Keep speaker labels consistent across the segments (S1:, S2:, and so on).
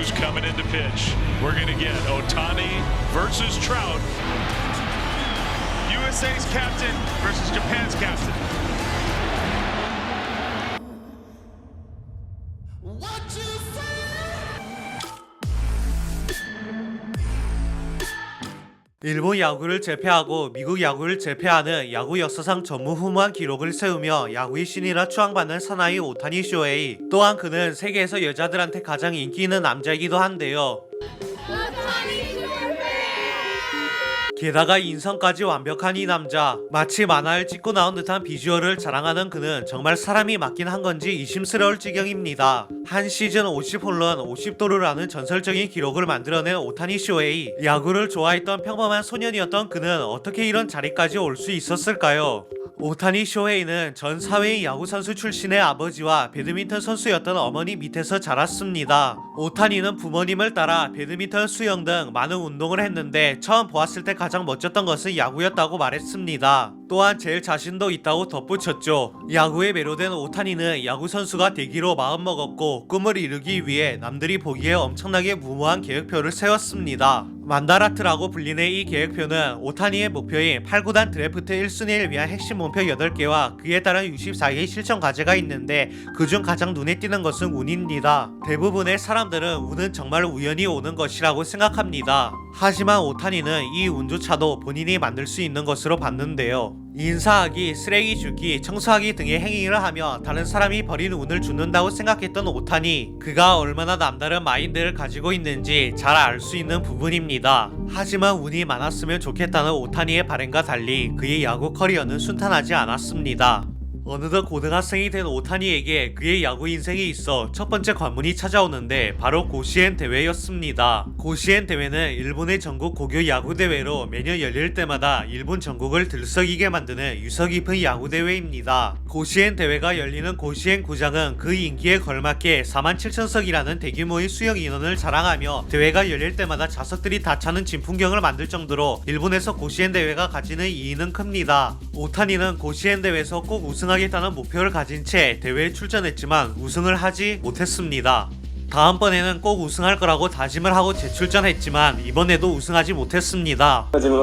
S1: who's coming in to pitch. We're going to get Otani versus Trout.
S2: USA's captain versus Japan's captain.
S3: 일본 야구를 제패하고 미국 야구를 제패하는 야구 역사상 전무후무한 기록을 세우며 야구의 신이라 추앙받는 사나이 오타니 쇼헤이. 또한 그는 세계에서 여자들한테 가장 인기 있는 남자이기도 한데요 게다가 인성까지 완벽한 이 남자 마치 만화를 찍고 나온 듯한 비주얼을 자랑하는 그는 정말 사람이 맞긴 한 건지 의심스러울 지경입니다 한 시즌 50홀런 50도루라는 전설적인 기록을 만들어낸 오타니 쇼헤이 야구를 좋아했던 평범한 소년이었던 그는 어떻게 이런 자리까지 올 수 있었을까요? 오타니 쇼헤이는 전 사회인 야구 선수 출신의 아버지와 배드민턴 선수였던 어머니 밑에서 자랐습니다. 오타니는 부모님을 따라 배드민턴, 수영 등 많은 운동을 했는데 처음 보았을 때 가장 멋졌던 것은 야구였다고 말했습니다. 또한 제일 자신도 있다고 덧붙였죠. 야구에 매료된 오타니는 야구 선수가 되기로 마음먹었고 꿈을 이루기 위해 남들이 보기에 엄청나게 무모한 계획표를 세웠습니다. 만다라트라고 불리는 이 계획표는 오타니의 목표인 8, 9단 드래프트 1순위를 위한 핵심 목표 8개와 그에 따른 64개의 실천 과제가 있는데 그중 가장 눈에 띄는 것은 운입니다. 대부분의 사람들은 운은 정말 우연히 오는 것이라고 생각합니다. 하지만 오타니는 이 운조차도 본인이 만들 수 있는 것으로 봤는데요. 인사하기, 쓰레기 줍기, 청소하기 등의 행위를 하며 다른 사람이 버린 운을 주는다고 생각했던 오타니 그가 얼마나 남다른 마인드를 가지고 있는지 잘 알 수 있는 부분입니다. 하지만 운이 많았으면 좋겠다는 오타니의 바램과 달리 그의 야구 커리어는 순탄하지 않았습니다. 어느덧 고등학생이 된 오타니에게 그의 야구 인생에 있어 첫 번째 관문이 찾아오는데 바로 고시엔 대회였습니다. 고시엔 대회는 일본의 전국 고교 야구 대회로 매년 열릴 때마다 일본 전국을 들썩이게 만드는 유서 깊은 야구 대회입니다. 고시엔 대회가 열리는 고시엔 구장은 그 인기에 걸맞게 4만 7천석이라는 대규모의 수용 인원을 자랑하며 대회가 열릴 때마다 좌석들이 다 차는 진풍경을 만들 정도로 일본에서 고시엔 대회가 가지는 이익은 큽니다. 오타니는 고시엔 대회에서 꼭 우승 우승하겠다는 목표를 가진 채 대회에 출전했지만 우승을 하지 못했습니다. 다음번에는 꼭 우승할 거라고 다짐을 하고 재출전했지만 이번에도 우승하지 못했습니다.
S4: 하지만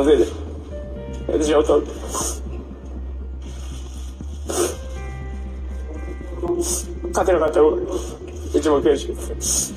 S4: 갔다고 잊지 못해 주시겠어요?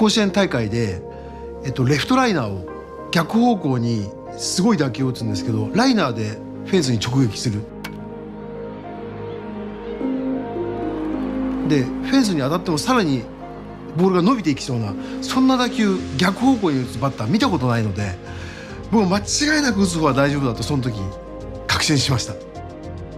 S5: 甲子園大会で、えっと、レフトライナーを逆方向にすごい打球を打つんですけどライナーでフェンスに直撃する。でフェンスに当たってもさらにボールが伸びていきそうなそんな打球逆方向に打つバッター見たことないのでもう間違いなく打つ方は大丈夫だとその時確信しました。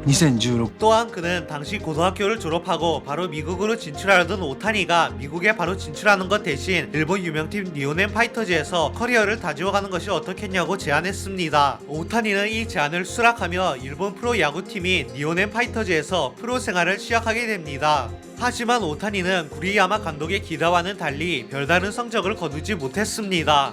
S5: 2016
S3: 또한 그는 당시 고등학교를 졸업하고 바로 미국으로 진출하려던 오타니가 미국에 바로 진출하는 것 대신 일본 유명팀 니오넨 파이터즈에서 커리어를 다지어가는 것이 어떻겠냐고 제안했습니다. 오타니는 이 제안을 수락하며 일본 프로 야구팀인 니오넨 파이터즈에서 프로 생활을 시작하게 됩니다. 하지만 오타니는 구리야마 감독의 기대와는 달리 별다른 성적을 거두지 못했습니다.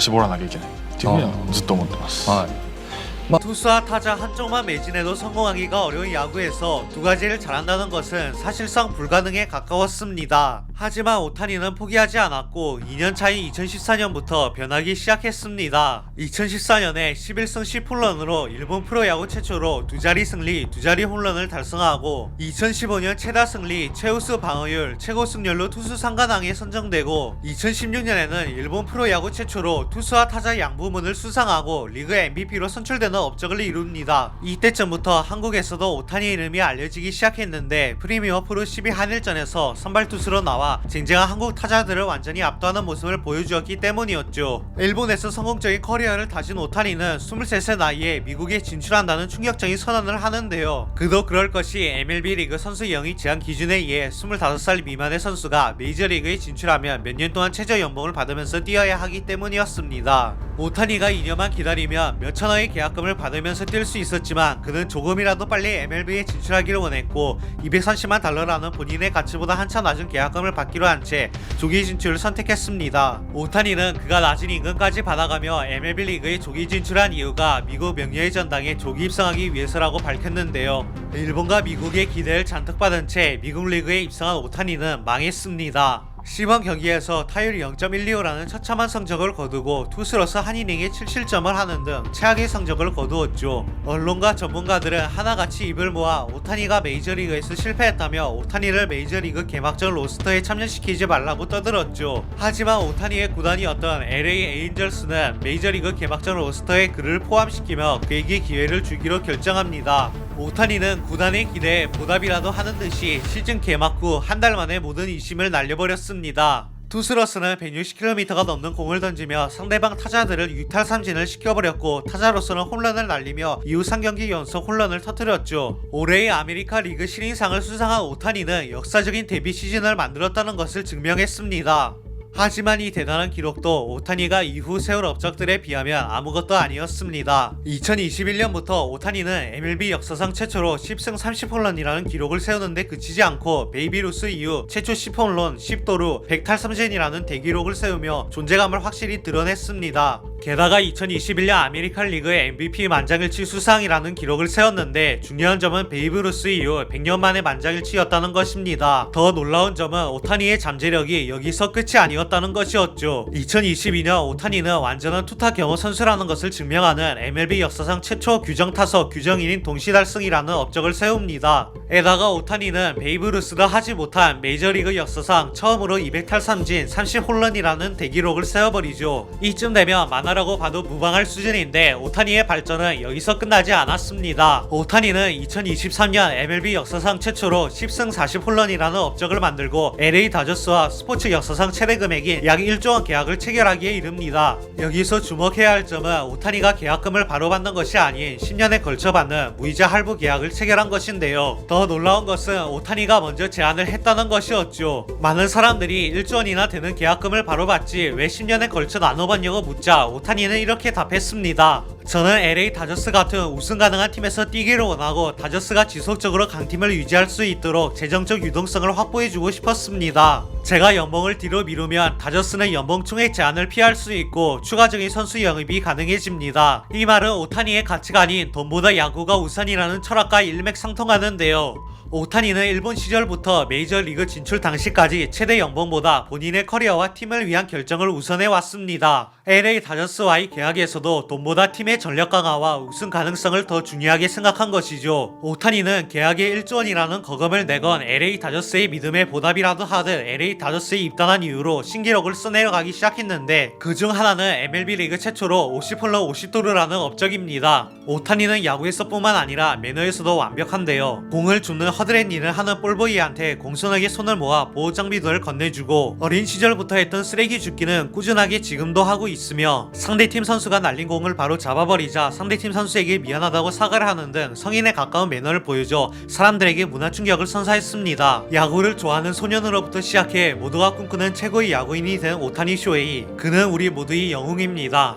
S6: 絞らなきゃいけないっていうふうにはずっと思ってます。
S7: はい
S3: 투수와 타자 한쪽만 매진해도 성공하기가 어려운 야구에서 두 가지를 잘한다는 것은 사실상 불가능에 가까웠습니다. 하지만 오타니는 포기하지 않았고 2년 차인 2014년부터 변하기 시작했습니다. 2014년에 11승 10홈런으로 일본 프로야구 최초로 두 자리 승리, 두 자리 홈런을 달성하고 2015년 최다 승리, 최우수 방어율, 최고 승률로 투수 상관왕에 선정되고 2016년에는 일본 프로야구 최초로 투수와 타자 양부문을 수상하고 리그 MVP로 선출되는 업적을 이룹니다. 이때쯤부터 한국에서도 오타니 이름이 알려지기 시작했는데 프리미어 프로 12 한일전에서 선발 투수로 나와 쟁쟁한 한국 타자들을 완전히 압도하는 모습을 보여주었기 때문이었죠. 일본에서 성공적인 커리어를 다진 오타니는 23세 나이에 미국에 진출한다는 충격적인 선언을 하는데요. 그도 그럴 것이 MLB 리그 선수 영입 제한 기준에 의해 25살 미만의 선수가 메이저리그에 진출하면 몇 년 동안 최저 연봉을 받으면서 뛰어야 하기 때문이었습니다. 오타니가 2년만 기다리면 몇천억의 계약금을 받으면서 뛸 수 있었지만 그는 조금이라도 빨리 MLB에 진출하기를 원했고 230만 달러라는 본인의 가치보다 한참 낮은 계약금을 받기로 한 채 조기 진출을 선택했습니다. 오타니는 그가 낮은 임금까지 받아가며 MLB 리그에 조기 진출한 이유가 미국 명예의 전당에 조기 입성하기 위해서라고 밝혔는데요. 일본과 미국의 기대를 잔뜩 받은 채 미국 리그에 입성한 오타니는 망했습니다. 시범 경기에서 타율이 0.125라는 처참한 성적을 거두고 투수로서 한 이닝에 7실점을 하는 등 최악의 성적을 거두었죠. 언론과 전문가들은 하나같이 입을 모아 오타니가 메이저리그에서 실패했다며 오타니를 메이저리그 개막전 로스터에 참여시키지 말라고 떠들었죠. 하지만 오타니의 구단이었던 LA 에인절스는 메이저리그 개막전 로스터에 그를 포함시키며 그에게 기회를 주기로 결정합니다. 오타니는 구단의 기대에 보답이라도 하는 듯이 시즌 개막 후 한 달 만에 모든 이심을 날려버렸습니다. 투수로서는 160km가 넘는 공을 던지며 상대방 타자들을 유탈 삼진을 시켜버렸고 타자로서는 홈런을 날리며 이후 3경기 연속 홈런을 터뜨렸죠. 올해의 아메리카 리그 신인상을 수상한 오타니는 역사적인 데뷔 시즌을 만들었다는 것을 증명했습니다. 하지만 이 대단한 기록도 오타니가 이후 세월 업적들에 비하면 아무것도 아니었습니다. 2021년부터 오타니는 MLB 역사상 최초로 10승 30홈런이라는 기록을 세우는데 그치지 않고 베이비루스 이후 최초 10홈런, 10도루, 100탈삼진이라는 대기록을 세우며 존재감을 확실히 드러냈습니다. 게다가 2021년 아메리칸 리그의 MVP 만장일치 수상이라는 기록을 세웠는데 중요한 점은 베이브 루스 이후 100년 만에 만장일치였다는 것입니다. 더 놀라운 점은 오타니의 잠재력이 여기서 끝이 아니었다는 것이었죠. 2022년 오타니는 완전한 투타 경호 선수라는 것을 증명하는 MLB 역사상 최초 규정 타석 규정인인 동시달승이라는 업적을 세웁니다. 에다가 오타니는 베이브 루스도 하지 못한 메이저리그 역사상 처음으로 200탈삼진 30홈런이라는 대기록을 세워버리죠. 이쯤 되면 만화 라고 봐도 무방할 수준인데 오타니의 발전은 여기서 끝나지 않았습니다. 오타니는 2023년 MLB 역사상 최초로 10승 40홈런이라는 업적을 만들고 LA 다저스와 스포츠 역사상 최대 금액인 약 1조 원 계약을 체결하기에 이릅니다. 여기서 주목해야 할 점은 오타니가 계약금을 바로 받는 것이 아닌 10년에 걸쳐 받는 무이자 할부 계약을 체결한 것인데요. 더 놀라운 것은 오타니가 먼저 제안을 했다는 것이었죠. 많은 사람들이 1조 원이나 되는 계약금을 바로 받지 왜 10년에 걸쳐 나눠받냐고 묻자 오타니는 이렇게 답했습니다. 저는 LA 다저스 같은 우승 가능한 팀에서 뛰기를 원하고 다저스가 지속적으로 강팀을 유지할 수 있도록 재정적 유동성을 확보해주고 싶었습니다. 제가 연봉을 뒤로 미루면 다저스는 연봉 총액 제한을 피할 수 있고 추가적인 선수 영입이 가능해집니다. 이 말은 오타니의 가치가 아닌 돈보다 야구가 우선이라는 철학과 일맥상통하는데요. 오타니는 일본 시절부터 메이저리그 진출 당시까지 최대 연봉보다 본인의 커리어와 팀을 위한 결정을 우선해 왔습니다. LA 다저스와의 계약에서도 돈보다 팀의 전력 강화와 우승 가능성을 더 중요하게 생각한 것이죠. 오타니는 계약에 1조 원이라는 거금을 내건 LA 다저스의 믿음에 보답이라도 하듯 LA 다저스에 입단한 이후로 신기록을 써내려가기 시작했는데 그중 하나는 MLB 리그 최초로 50홀러 50도루라는 업적입니다. 오타니는 야구에서뿐만 아니라 매너에서도 완벽한데요. 공을 줍는 허드렛 일을 하는 볼보이한테 공손하게 손을 모아 보호 장비들을 건네주고 어린 시절부터 했던 쓰레기 줍기는 꾸준하게 지금도 하고 있으며 상대팀 선수가 날린 공을 바로 잡아버리자 상대팀 선수에게 미안하다고 사과를 하는 등 성인에 가까운 매너를 보여줘 사람들에게 문화 충격을 선사했습니다. 야구를 좋아하는 소년으로부터 시작해 모두가 꿈꾸는 최고의 야구인이 된 오타니 쇼헤이 그는 우리 모두의 영웅입니다.